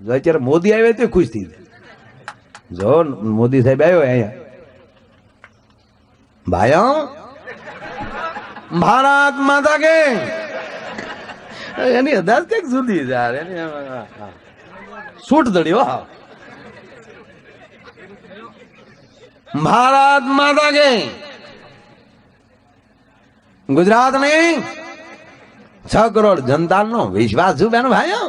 જો અત્યારે મોદી આવ્યા તો ખુશ થઈ જાય. જો મોદી સાહેબ આવ્યો અહીંયા. ભાઈઓ ભારત માતા કે. એની અદાજ કંઈક સુધી યાર એની છૂટ હા, હા. સૂટ દડ્યો હા ભારત માતા કે. ગુજરાતની છ કરોડ જનતાનો વિશ્વાસ છું બેન ભાઈઓ?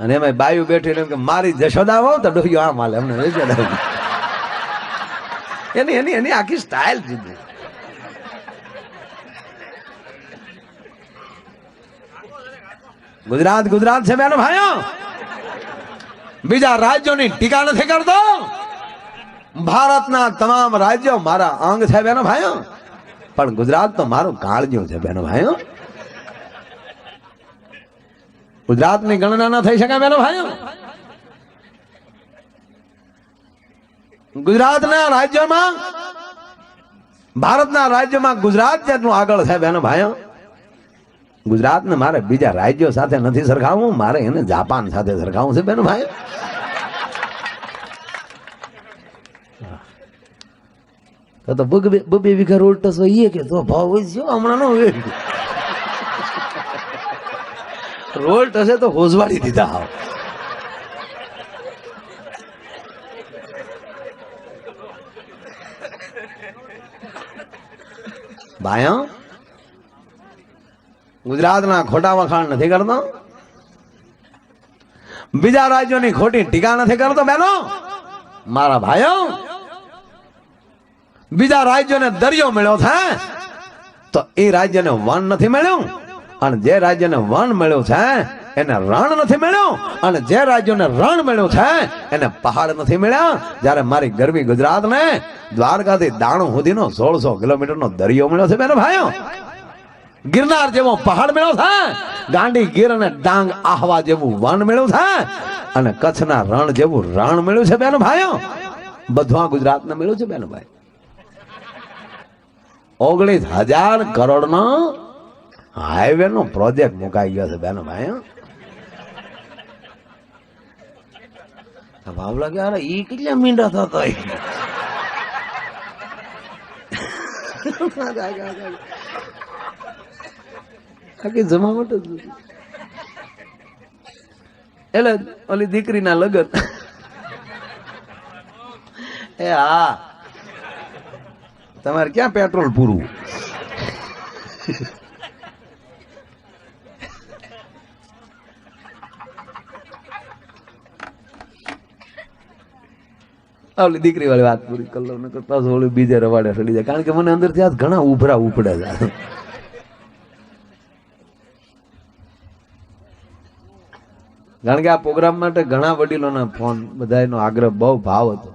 અને એમાં બાયુ બેઠી એમ કે મારી જશોદા હો તો ડોહ્યો આમ હાલે. અમને જશોદા એની એની એની આખી સ્ટાઇલ જુદી. ગુજરાત ગુજરાત છે બેન ભાઈઓ બીજા રાજ્યોની ટીકા નથી કરતો. ભારતના તમામ રાજ્યો મારા અંગ છે બેનો ભાઈઓ પણ ગુજરાત તો મારું કાળજ્યું છે બેનો ભાઈઓ ગુજરાતની ગણના ના થઈ શકે બેનો ભાઈઓ. ગુજરાતના રાજ્યમાં, ભારતના રાજ્યમાં ગુજરાત જેટલું આગળ છે બેનો ભાઈઓ. ગુજરાતને મારે બીજા રાજ્યો સાથે નથી સરખાવવું મારે એને જાપાન સાથે સરખાવવું છે બેનો ભાઈ તો તો બબે વીઘા રોડ ટસ હોય કે તો ભાવ હોય છે હમણાં નો હોય થશે તો હોજવાડી દીધા હાવ. ભાઈ ગુજરાતના ખોટા વખાણ નથી કરતો? બીજા રાજ્યોની ખોટી ટીકા નથી કરતો બેનો મારા ભાઈઓ, બીજા રાજ્યોને દરિયો મળ્યો છે તો એ રાજ્યને વન નથી મળ્યું. અને જે રાજ્યને વન મળ્યો છે, એને રણ નથી મળ્યો. અને જે રાજ્યોને રણ મળ્યો છે, એને પહાડ નથી મળ્યા. જ્યારે મારી ગરમી ગુજરાતને દ્વારકાથી દાણો સુધીનો સોળસો કિલોમીટરનો દરિયો મળ્યો છે, બેનો ભાઈઓ. ગિરનાર જેવો પહાડ મળ્યો છે, ગાંડી ગીર અને ડાંગ આહવા જેવું વન મળ્યું છે, અને કચ્છના રણ જેવું રણ મળ્યું છે, બેન ભાઈઓ. બધવા ગુજરાતને મળ્યું છે, બેન ભાઈ. ઓગણીસ હજાર કરોડ નો હાઈવે નો પ્રોજેક્ટ મુકાઈ ગયો છે, બેનો ભાઈ ભાવ લાગે અરે ઈ કેટલા મીંડા થતા આખી જમાવટ જ એટલે ઓલી દીકરીના લગન. એ હા. તમારે ક્યાં પેટ્રોલ પૂરું? ઓલી દીકરી વાળી વાત પૂરી કરી લઉં, નકર પાછું ઓલી બીજે રવાડે સડી જાય. કારણ કે મને અંદરથી આજ ઘણા ઉભરા ઉપડે છે. કારણ કે આ પ્રોગ્રામ માટે ઘણા વડીલોના ફોન બધાનો આગ્રહ બહુ ભાવ હતો.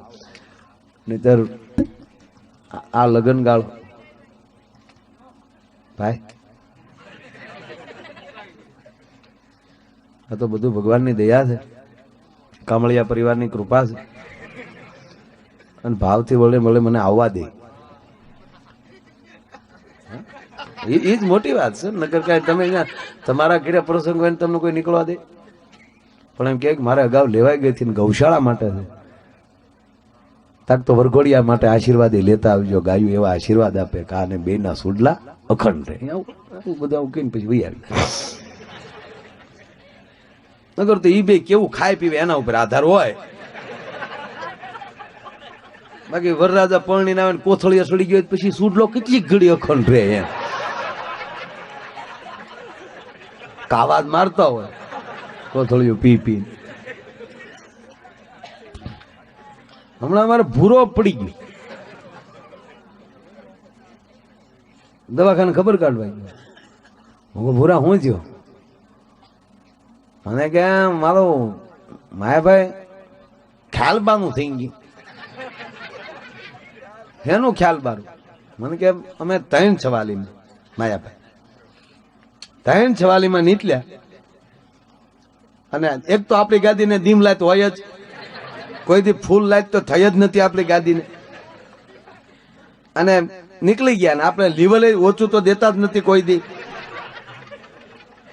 નહીતર આ- લગ્ન ગાળો ભાઈ. આ તો બધું ભગવાનની દયા છે. કામળિયા પરિવારની કૃપા છે. અને ભાવથી વળે મળે મને આવવા દે. એ જ મોટી વાત છે નગર કાંઈ તમે તમારા ઘરે પ્રસંગ હોય ને તમને કોઈ નીકળવા દે? પણ એમ કે મારે અગાઉ લેવાઈ ગઈ હતી ને ગૌશાળા માટે છે. તાક તો વરઘોડિયા માટે આશીર્વાદ એ લેતા આવજો ગાયું એવા આશીર્વાદ આપે કા આને બે ના સુડલા અખંડ રહે. આવું બધા બધું પછી ભાઈ આવી નગર તો એ બે કેવું ખાય પીવે એના ઉપર આધાર હોય. બાકી વરરાજા પરણી ને કોથળીએ સડી ગયો પછી સુડલો કેટલી ઘડી અખંડ રહે એમ. કાવાજ મારતા હોય. કોથળીઓ પી પી. હમણાં મારે ભૂરો પડી ગયો. દવાખાને ખબર કાઢવા ગયો હું ભૂરા, હું થયો? મને કે, મારો માયાભાઈ ખ્યાલ બાનું થઈ ગયું. એનું ખ્યાલ બારું મને કે અમે ત્રણ છવાલીમાં, માયાભાઈ. ત્રણ છવાલીમાં નીકળ્યા. અને એક તો આપણી ગાદીને દીમ લાત હોય જ. કોઈ દી ફૂલ લાઈટ તો થઈ જ નથી આપણી ગાદીને. અને નીકળી ગયા ને આપણે લીવલે ઓછું તો દેતા જ નથી કોઈ દી.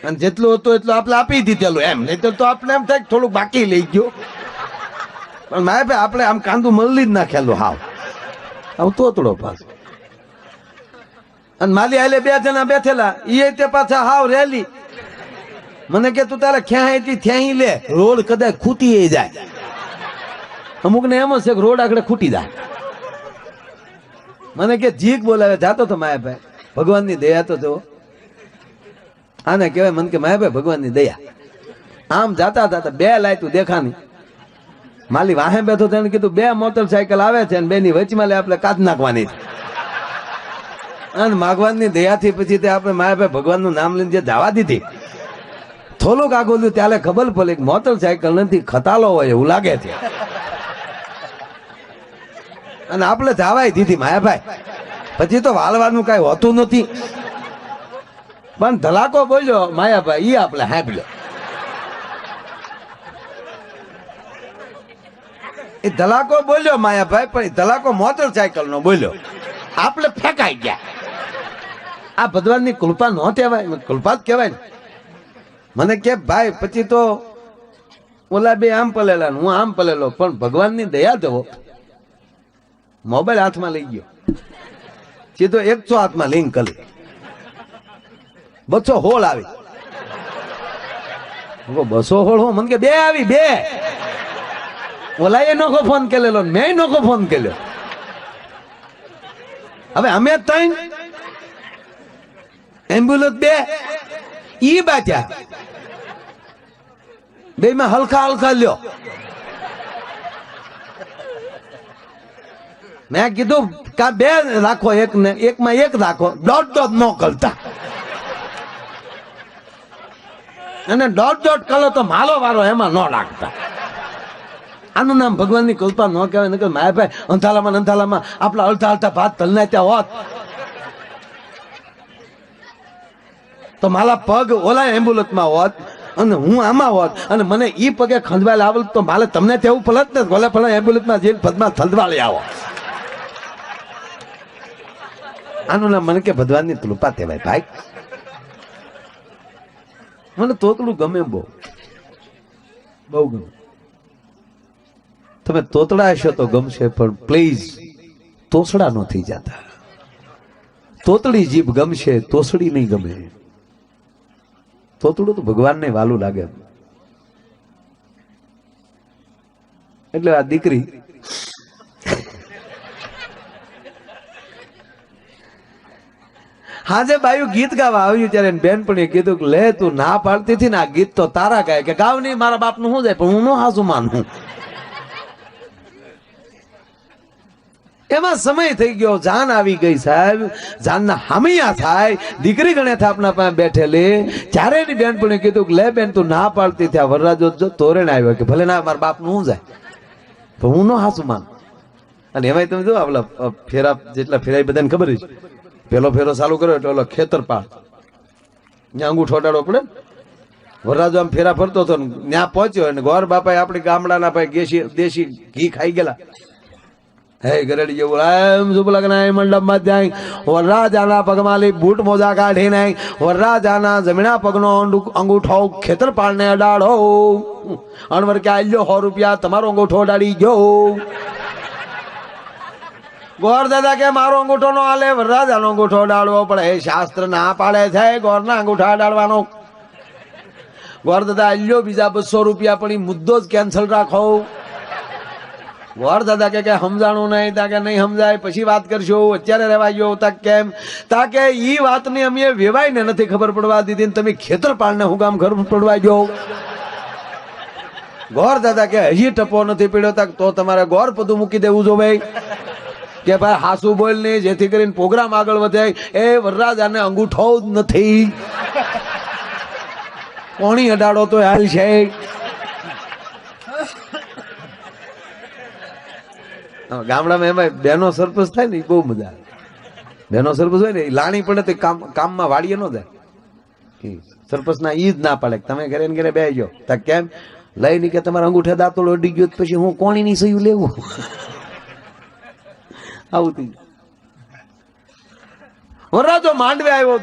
અને જેટલું હતું એટલું આપણે આપી દીધેલું એમ. નહીં તો આપણે એમ થાય થોડુંક બાકી લઈ ગયો. પણ માય ભાઈ આપણે આમ કાંદું મળી જ નાખેલું હાવ. આવું તોતડો પાછો અને માલી હાલે બે જણા બેઠેલા એ તે પાછા હાવ રેલી. મને કે, તું તારે ક્યાં હતી ત્યાં લે. રોડ કદાચ ખૂટી જાય. અમુક ને એમ છે કે રોડ આગળ ખૂટી જાય. મને કે જીક બોલાવે, જાતો તો માયા ભાઈ ભગવાનની દયા તો જો આને કહેવાય, મને કે માયા ભાઈ ભગવાનની દયા. આમ જાતા હતા બે લાયતું દેખાની માલી વાહે બેઠો તેને કીધું, બે મોટરસાયકલ આવે છે અને બેની વચમાં લે આપણે કાચ નાખવાની. અને ભગવાનની દયાથી પછી તે આપણે માયાભાઈ ભગવાનનું નામ લઈને જે જવા દીધી. થોડુંક આગોલ્યું ત્યારે ખબર પડે કે મોટરસાયકલ નથી, ખતાલો હોય એવું લાગે છે. અને આપણે જવાય દીધી માયાભાઈ પછી તો વાળવાનું કઈ હોતું નથી. પણ ધલાકો બોલ્યો માયાભાઈ એ આપણે હાંભળ્યો એ ધલાકો બોલ્યો માયાભાઈ, પણ એ ધલાકો મોટરસાયકલ નો બોલ્યો. આપણે ફેંકાઈ ગયા. આ ભગવાનની કૃપા ન કહેવાય કૃપા જ કહેવાય ને. મને કે, ભાઈ, પછી તો ઓલા બે આમ પલેલા હું આમ પલેલો, પણ ભગવાનની દયા જવો મોબાઈલ હાથમાં લઈ ગયો. સીધો એકસો હાથમાં લિંક કરી. બસો હોળ આવી. બસો હોળ હો? મને કે, બે આવી, બે. ઓલાએ નોખો ફોન કેલેલો મેં નોખો ફોન કર્યો. હવે અમે ત્રણ એમ્બ્યુલન્સ બે, ઈ બાચ્યા બે માં હલકા હલકા લ્યો. મેં કીધું કા બે રાખો એક ને, એકમાં એક રાખો. દોઢ દોઢ ન કરતા. અને દોઢ દોઢ કરો તો માલો વારો એમાં ન રાખતા આનું નામ ભગવાનની કૃપા ન કહેવાય, નકર માયાભાઈ અંધાલામાં અંધાલામાં આપણા અડધા અડધા ભાત તલના હોત. તો મારા પગ ઓલા એમ્બ્યુલન્સમાં હોત અને હું આમાં હોત અને મને એ પગે ખંજવાલ આવેલ તો મારે તમને તેવું ફલત ને ભલે ભલે એમ્બ્યુલન્સમાં જઈને પદમાં ખંજવાળી આવો. આનું નામ મને કે ભગવાનની કૃપા કહેવાય ભાઈ. મને તોતલું ગમે બહુ. બહુ ગમે. તમે તોતડા હશો તો ગમશે, પણ પ્લીઝ તોસડા નથી જતા. તોતડી જીભ ગમશે, તોસડી નહીં ગમે. તોતડું તો ભગવાનને વાલું લાગે. એટલે આ દીકરી હાજે બાયું ગીત ગાવા આવ્યું ત્યારે એની બેનપણીએ કીધું કે, લે, તું ના પાડતી હતી ને આ ગીત તો તારા ગાય કે ગાવ નહીં, મારા બાપનું શું જાય? પણ હું ન હાસુ માનું એમાં સમય થઈ ગયો, જાન આવી ગઈ સાહેબ. જાનના હામિયા થાય. દીકરી ગણે આપણા પાસે બેઠેલી. ત્યારે એની બેનપણીએ કીધું કે, લે બેન, તું ના પાડતી ત્યાં વરરાજો જો તોરણ આવ્યો કે, ભલે ના, મારા બાપનું શું જાય? પણ હું ન હાસુ માન. અને એમાંય તમે જો આપલા ફેરા જેટલા ફેરાય બધાને ખબર છે. પેલો ફેરો ચાલુ કર્યો એટલે ઓલો ખેતર પાડ ત્યાં અંગૂઠો અડાડવો પડે વરરાજો આમ ફેરા ફરતો હતો ને, ત્યાં પહોંચ્યો અને ગોર બાપાએ આપણી ગામડાના ભાઈ દેશી દેશી ઘી ખાઈ ગયેલા. હે ગરડી જેવું એમ શુભ લગ્ન મંડપમાં જાય વરરાજાના પગમાં લઈ બૂટ મોજા કાઢી નાય. વરરાજાના જમીના પગનો અંગૂઠો ખેતર પાડને અડાડો. અણવર કે આલ્યો સો રૂપિયા, તમારો અંગૂઠો અડાડી ગયો. ગોર દાદા કે મારો અંગૂઠો નો હાલે વરરાજાનો અંગૂઠો અડાડવો પડે. એ શાસ્ત્ર ના પાડે છે ગોરના અંગૂઠા અડાડવાનો. ગોર દાદા આલ્યો બીજા બસો રૂપિયા, પણ મુદ્દો જ કેન્સલ રાખો. ગોર દાદા કે કે સમજાણું નહીં, તા કે નહીં સમજાય, પછી વાત કરશો અત્યારે રહેવા ગયો તા કેમ? તા કે ઈ વાતની અમે વેવાઈને નથી ખબર પડવા દીધી તમે ખેતરપાળને હું કામ ખબર પડવા ગયો. ગોર દાદા કે હજી ટપો નથી પીડ્યો તક તો તમારે ગોર પદું મૂકી દેવું જો ભાઈ. કે ભાઈ હાસુ બોલ નહીં જેથી કરીને પ્રોગ્રામ આગળ વધે. એ વરરાજાને અંગૂઠો જ નથી. કોણી અડાડો તો હાલ છે. ગામડામાં એમાં બેનો સરપંચ થાય ને એ બહુ મજા આવે. બેનો સરપંચ હોય ને એ લાણી પડે તો કામ કામમાં વાળીએ ન જાય. સરપંચ ના ઈ જ ના પાડે તમે ઘરે ઘરે ઘરે બેસજો તા કેમ? લઈ ની કે તમારા અંગૂઠે દાંતોડો અડી ગયો પછી હું કોણીની સહયું લેવું? આવું થઈ ગયું. વરરાજો માંડવે આવ્યો.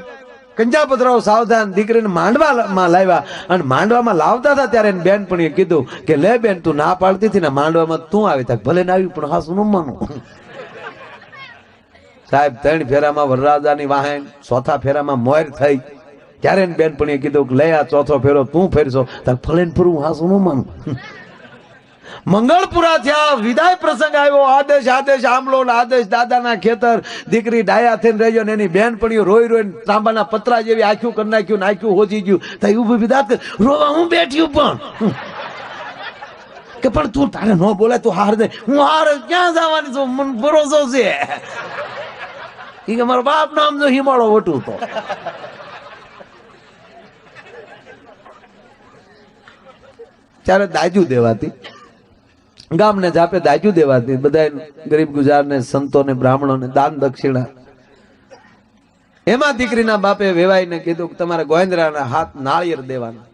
કંજાપતરાવ સાવધાન દીકરીને માંડવામાં લાવ્યા અને માંડવામાં લાવતા હતા ત્યારે એને બેનપણીએ કીધું કે, લે બેન, તું ના પાડતી હતી ને માંડવામાં તું આવી તક ભલે ના આવી પણ હા ન માનું. સાહેબ, ત્રણ ફેરામાં વરરાજાની વાહન, ચોથા ફેરામાં મોર થઈ. ત્યારે એને બેનપણીએ કીધું કે, લે આ ચોથો ફેરો, તું ફેરશો. તક ભલે ફરું હાસુ ન માનું. મંગળપુરા થયા વિદાય પ્રસંગ આવ્યો, આદેશ આદેશ આમલો આદેશ, દાદાના ખેતર, દીકરી ડાયા થઈને રહેજો ને એની બેનપણીઓ રોઈ રોઈ તાંબાના પતરા જેવી આખ્યું કરી નાખ્યું નાખ્યું હોજી ગયું. તો એવું વિદાત રોવા હું બેઠ્યું પણ. કે પણ તું તારે ન બોલે તું હાર દે હું હાર ક્યાં જવાની છું? મને ભરોસો છે. એ કે મારો બાપ નામ જો હિમાળો વટું તો. ત્યારે દાજુ દેવાતી. ગામને જાપે દાજુ દેવાતી બધા ગરીબ ગુજારને, સંતોને, બ્રાહ્મણોને, દાન દક્ષિણા. એમાં દીકરીના બાપે વેવાઈને કીધું કે તમારે ગોવિંદરાના હાથ નાળિયેર દેવાના.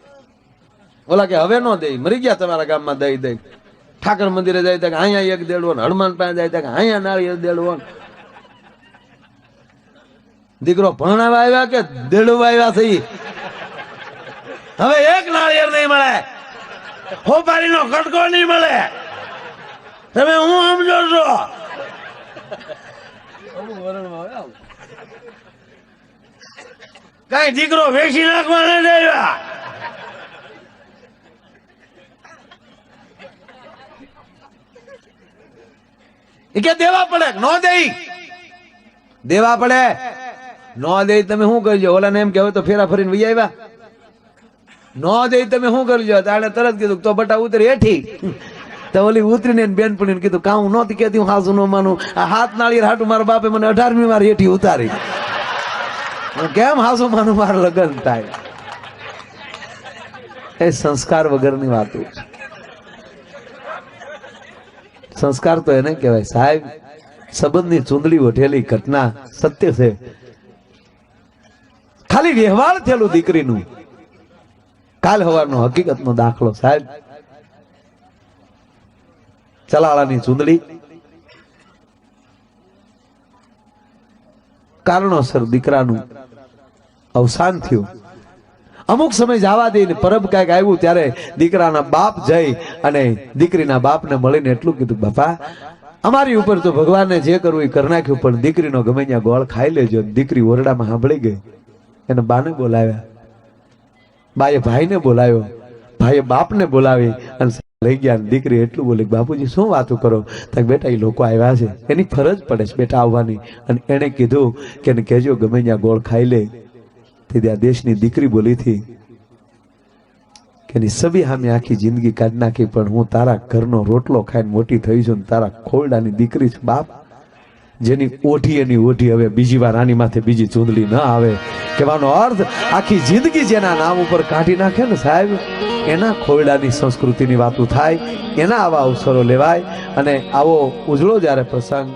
ઓલા કે, હવે નો દે મરી ગયા તમારા ગામમાં દઈ દઈ. ઠાકર મંદિરે જાય ત્યાં અહીંયા એક દેડવો ને હનુમાન પાસે જાય ત્યાં અહીંયા નાળિયેર દેડવો ને. દીકરો ભણાવા આવ્યા કે દેડવા આવ્યા થઈ? હવે એક નાળિયેર નહીં મળે. હોપારીનો કટકો નહીં મળે. તમે હું સમજો છો? કઈ દીકરો વેચી નાખવા દેવા એ કે દેવા પડે નો દઈ? દેવા પડે? નો દઈ તમે શું કરજો? ઓલાને એમ કે હવે તો ફેરા ફરીને વહી આવ્યા. નો દઈ તમે શું કરજો? તારે તરત કીધું તો બટા ઉતરી હેઠી. તો ઓલી ઉતરીને બેનપણીને કીધું, કાં હું નહોતી કહેતી, હું હાસુ ન માનું. આ હાથ નાળી હાટું મારા બાપે મને અઢારમી વાર હેઠી ઉતારી. કેમ હાસુ માનું મારું લગ્ન થાય? એ સંસ્કાર વગરની વાતો. સંસ્કાર તો એને કહેવાય. સાહેબ, સંબંધની ચૂંદડી વઠેલી ઘટના સત્ય છે. ખાલી વ્યવહાર થયેલું દીકરીનું. કાલ હવારનો હકીકતનો દાખલો, સાહેબ. ચલાળાની ચૂંદડી કારણોસર દીકરાનું અવસાન થયું અમુક સમય જવા દઈને પરબ કાંઈક આવ્યું ત્યારે દીકરાના બાપ જઈ અને દીકરીના બાપને મળીને એટલું કીધું, બાપા, અમારી ઉપર તો ભગવાનને જે કરવું એ કરી નાખ્યું, પણ દીકરીનો ગમે ત્યાં ગોળ ખાઈ લેજો. દીકરી ઓરડામાં સાંભળી ગઈ. એને બાને બોલાવ્યા. બાએ ભાઈને બોલાવ્યો. ભાઈએ બાપને બોલાવી અને લઈ ગયા દીકરી એટલું બોલે, બાપુજી, શું વાતો કરો? બેટા એ લોકો આવ્યા છે. એની ફરજ પડે છે બેટા આવવાની. અને એણે કીધું કે એને ગમે ત્યાં ગોળ ખાઈ લે. તે આ દેશની દીકરી બોલી હતી કે સબી સામે આખી જિંદગી કાઢી નાખી, પણ હું તારા ઘરનો રોટલો ખાઈને મોટી થઈ છું તારા ખોરડાની દીકરી છું. બાપ જેની ઓઠી એની ઓઠી હવે બીજી વાર આની માથે બીજી ચૂંદડી ન આવે. કહેવાનો અર્થ, આખી જિંદગી જેના નામ ઉપર કાઢી નાખે ને સાહેબ, એના ખોયડાની સંસ્કૃતિની વાતો થાય, એના આવા અવસરો લેવાય અને આવો ઉજળો જ્યારે પ્રસંગ